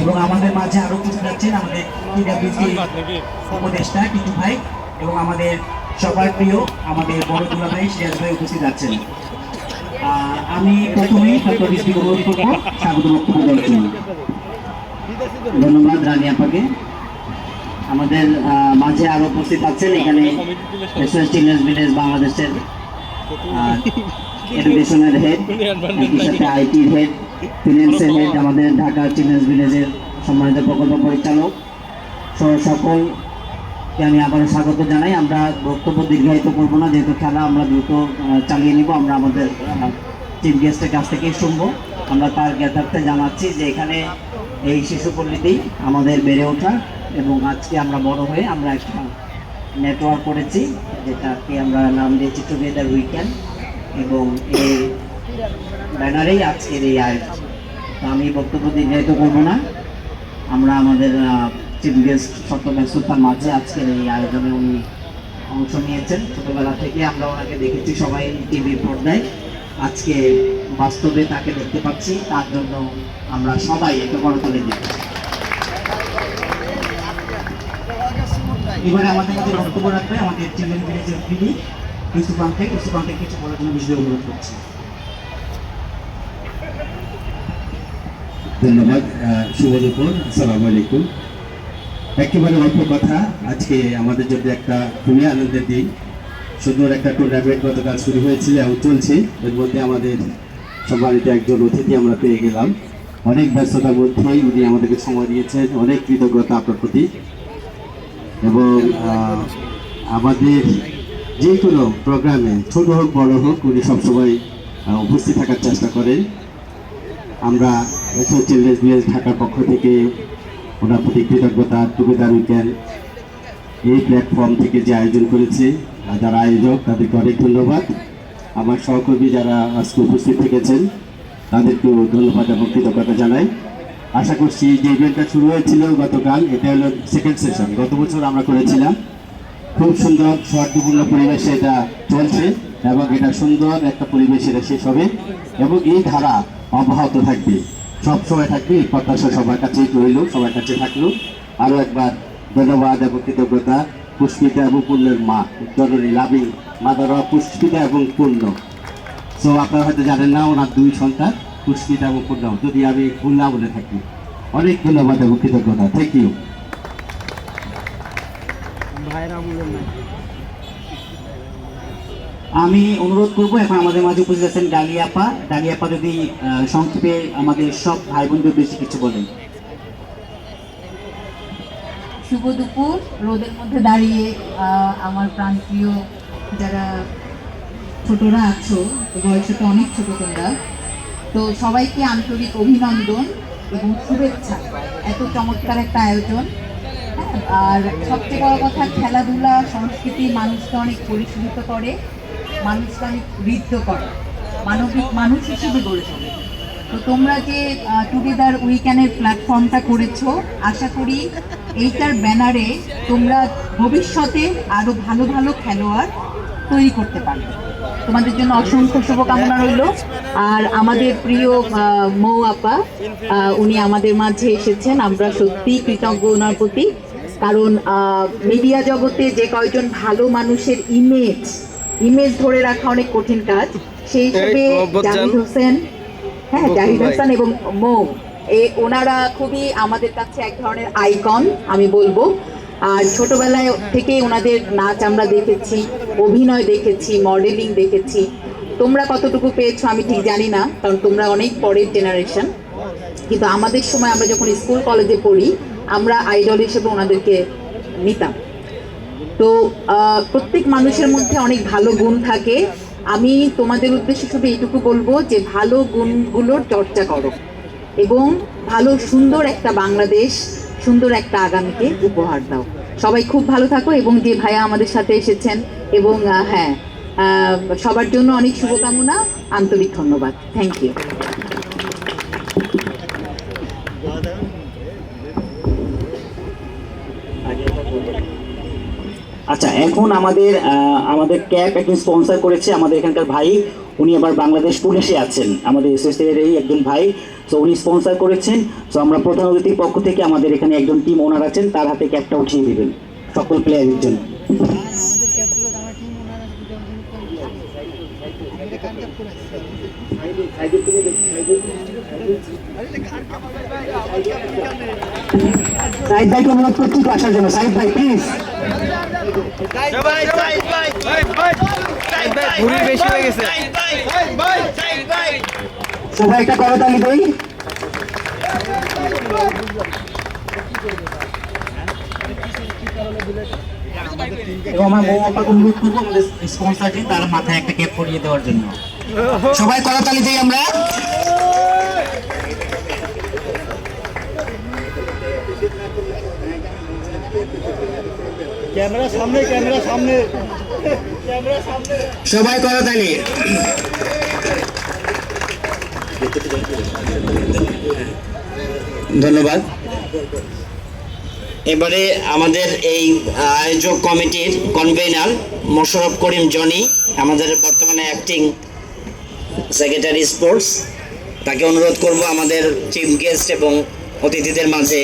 এবং আমাদের মাঝে আরও কিছু যাচ্ছেন আমাদের পিডাব্লিউসি উপদেষ্টা টিটু ভাই এবং আমাদের সবার প্রিয় আমাদের বড় দুলা ভাই সিরাজ ভাই উপস্থিত আছেন। আমি প্রথমেই ডক্টর অনুরোধ করব স্বাগত বক্তব্য দেওয়ার জন্য। ধন্যবাদ রানী আপাকে। আমাদের আহ, মাঝে আরও উপস্থিত আছেন এখানে চিলড্রেন্স ভিলেজ বাংলাদেশের এডুকেশনের হেড একই সাথে হেড ফিনান্সের হেড আমাদের ঢাকা চিলড্রেন্স ভিলেজের সম্মানিত প্রকল্প পরিচালক। সহ সকলকে আমি আবারও স্বাগত জানাই। আমরা বক্তব্য দীর্ঘায়িত করব না যেহেতু খেলা আমরা দ্রুত চালিয়ে নিব। আমরা আমাদের চিফ গেস্টের কাছ থেকেই শুনব। আমরা তার জ্ঞাতার্থে জানাচ্ছি যে এখানে এই শিশুপল্লীতেই আমাদের বেড়ে ওঠা এবং আজকে আমরা বড় হয়ে আমরা একটা নেটওয়ার্ক করেছি, যেটাকে আমরা নাম দিয়েছি টুগেদার উইকেন্ড এবং এই ব্যানারেই আজকের এই আয়োজন। তো আমি বক্তব্য দীর্ঘায়িত করব না। আমরা আমাদের চিফ গেস্ট সত্যমেন সুলতান মাঝে আজকের এই আয়োজনে উনি অংশ নিয়েছেন। ছোটোবেলা থেকে আমরা ওনাকে দেখেছি সবাই টিভির পর্দায়। আজকে বাস্তবে তাকে দেখতে পাচ্ছি, তার জন্য আমরা সবাই একটা বড় তুলে দিই এবারে আমাদের মধ্যে বক্তব্য রাখবে আমাদের children ভিলেজের PD Yusuf uncle Yusuf uncle কিছু বলার জন্য বিশেষ অনুরোধ করছি। ধন্যবাদ শুভ দুপুর, আসসালামু আলাইকুম। একেবারে অল্প কথা, আজকে আমাদের জন্য একটা খুবই আনন্দের দিন। সুন্দর একটা টুর্নামেন্ট গতকাল শুরু হয়েছিল এবং চলছে। এর মধ্যে আমাদের সম্মানিত একজন অতিথি আমরা পেয়ে গেলাম। অনেক ব্যস্ততার মধ্যেই উনি আমাদেরকে সময় দিয়েছেন, অনেক কৃতজ্ঞতা আপনার প্রতি। এবং আমাদের যে কোনো প্রোগ্রামে ছোট হোক, বড় হোক, উনি সবসময় উপস্থিত থাকার চেষ্টা করেন। আমরা এসও চিলড্রেন্স ভিলেজ ঢাকার পক্ষ থেকে ওনার প্রতি কৃতজ্ঞতা, টুগেদার উইকেন্ড এই প্ল্যাটফর্ম থেকে যে আয়োজন করেছে যারা আয়োজক, তাদেরকে অনেক ধন্যবাদ। আমার সহকর্মী যারা আজকে উপস্থিত থেকেছেন, তাদেরকেও ধন্যবাদ এবং কৃতজ্ঞতা জানাই। আশা করছি যে ইভেন্টটা শুরু হয়েছিল গতকাল, এটা হলো সেকেন্ড সেশন গত বছর আমরা করেছিলাম। খুব সুন্দর, সৌহার্দ্যপূর্ণ পরিবেশে এটা চলছে এবং এটা সুন্দর একটা পরিবেশ এটা শেষ হবে এবং এই ধারা অব্যাহত থাকবে। সব সময় থাকবে, এই প্রত্যাশা সবার কাছেই রইল, সবার কাছে থাকল। আরও একবার ধন্যবাদ এবং কৃতজ্ঞতা পুষ্পিতা এবং পূর্ণের মা জননী লাভি মাদারা পুষ্পিতা এবং পূর্ণ সো আপনারা হয়তো জানেন না, ওনার দুই সন্তান। এবং পূর্ণ যদি আমি ভুল বলে থাকি। অনেক ধন্যবাদ এবং কৃতজ্ঞতা। থ্যাংক ইউ আমি অনুরোধ করব এখন আমাদের মাঝে উপস্থিত আছেন ডালিয়াপা। ডালিয়াপা যদি সংক্ষেপে আমাদের সব ভাই বোনদের বেশি কিছু বলেন। শুভ দুপুর। রোদের মধ্যে দাঁড়িয়ে আহ, আমার প্রাণপ্রিয় যারা ছোটরা আছো বয়সে তো অনেক ছোট তোমরা তো সবাইকে আন্তরিক অভিনন্দন এবং শুভেচ্ছা। এত চমৎকার একটা আয়োজন। হ্যাঁ, আর সবচেয়ে বড় কথা খেলাধুলা সংস্কৃতি মানুষকে অনেক পরিশোধিত করে মানুষকে অনেক বৃদ্ধ করে মানবিক মানুষ হিসেবে গড়ে তোলে। তো তোমরা যে টুগেদার উইকেন্ডের প্ল্যাটফর্মটা করেছ আশা করি এইটার ব্যানারে তোমরা ভবিষ্যতে আরও ভালো ভালো খেলোয়াড় তৈরি করতে পারবে। তোমাদের জন্য অসংখ্য শুভকামনা রইল। আর আমাদের প্রিয় মৌ আপা উনি আমাদের মাঝে এসেছেন। আমরা সত্যি কৃতজ্ঞ ওনার প্রতি। কারণ মিডিয়া জগতে যে কয়জন ভালো মানুষের ইমেজ ইমেজ ধরে রাখা অনেক কঠিন কাজ সেই হিসেবে জাহিদ হোসেন হ্যাঁ জাহিদ হোসেন এবং মৌ এ ওনারা খুবই আমাদের কাছে এক ধরনের আইকন আমি বলব। আর ছোটবেলায় থেকে ওনাদের নাচ আমরা দেখেছি, অভিনয় দেখেছি মডেলিং দেখেছি। তোমরা কতটুকু পেয়েছ আমি ঠিক জানি না, কারণ তোমরা অনেক পরের জেনারেশন কিন্তু আমাদের সময় আমরা যখন স্কুল কলেজে পড়ি, আমরা আইডল হিসেবে ওনাদেরকে নিতাম। তো প্রত্যেক মানুষের মধ্যে অনেক ভালো গুণ থাকে। আমি তোমাদের উদ্দেশ্যে শুধু এইটুকু বলব যে ভালো গুণগুলোর চর্চা করো। এবং ভালো, সুন্দর একটা বাংলাদেশ সুন্দর একটা আগামীকে উপহার দাও। সবাই খুব ভালো থাকো এবং যে ভাইয়া আমাদের সাথে এসেছেন এবং হ্যাঁ সবার জন্য অনেক শুভকামনা, আন্তরিক ধন্যবাদ। থ্যাংক ইউ আচ্ছা এখন আমাদের আমাদের ক্যাপ একজন স্পন্সর করেছে আমাদের এখানকার ভাই। উনি আবার বাংলাদেশ পুলিশে আছেন, আমাদের এসএসএর এই একজন ভাই। তো উনি স্পন্সর করেছেন। তো আমরা প্রধান অতিথির পক্ষ থেকে আমাদের এখানে একজন টিম ওনার আছেন, তার হাতে ক্যাপটা উঠিয়ে দেবেন। সকল প্লেয়ারের জন্য। সাইদ ভাইকে অনুরোধ করছি একটু আসার জন্য? সাইদ ভাই প্লিজ ঘুরি বেশি হয়ে গেছে। সবাই একটা করতালি দেই। এবং আমার বউ অনুরোধ করব আমাদের স্পন্সর যে মাথায় একটা ক্যাপ পরিয়ে দেওয়ার জন্য। সবাই করতালি দেই আমরা। ক্যামেরা সামনে ক্যামেরা সামনে। সবাই করতালি ধন্যবাদ। এবারে আমাদের এই আয়োজক কমিটির কনভেনার মোশারফ করিম জনি, আমাদের বর্তমানে অ্যাক্টিং সেক্রেটারি স্পোর্টস তাকে অনুরোধ করব আমাদের চিফ গেস্ট এবং অতিথিদের মাঝে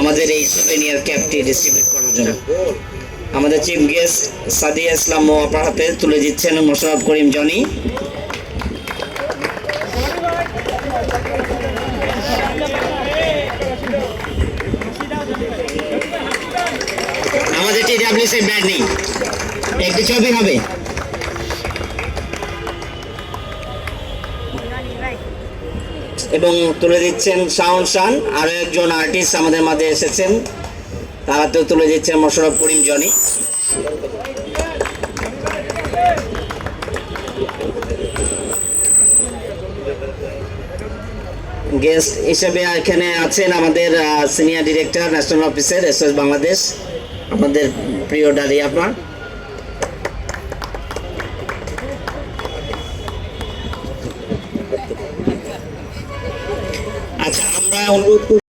আমাদের এই সুপেনিয়ার ক্যাপটি ডিস্ট্রিবিউট করার জন্য। আমাদের চিফ গেস্ট সাদিয়া ইসলাম ও অপর হাতে তুলে দিচ্ছেন মোশারফ করিম জনি। আমাদের টিডাব্লিউসি ব্র্যান্ড নেই একটি ছবি হবে। এবং তুলে দিচ্ছেন শাওন শান। আরও একজন আর্টিস্ট আমাদের মাঝে এসেছেন। তারাতেও তুলে দিচ্ছেন মোশারফ করিম, জনি। গেস্ট হিসেবে এখানে আছেন আমাদের senior director national officer S Bangladesh আমাদের প্রিয় ডালি আপনার অনুরোধ করছি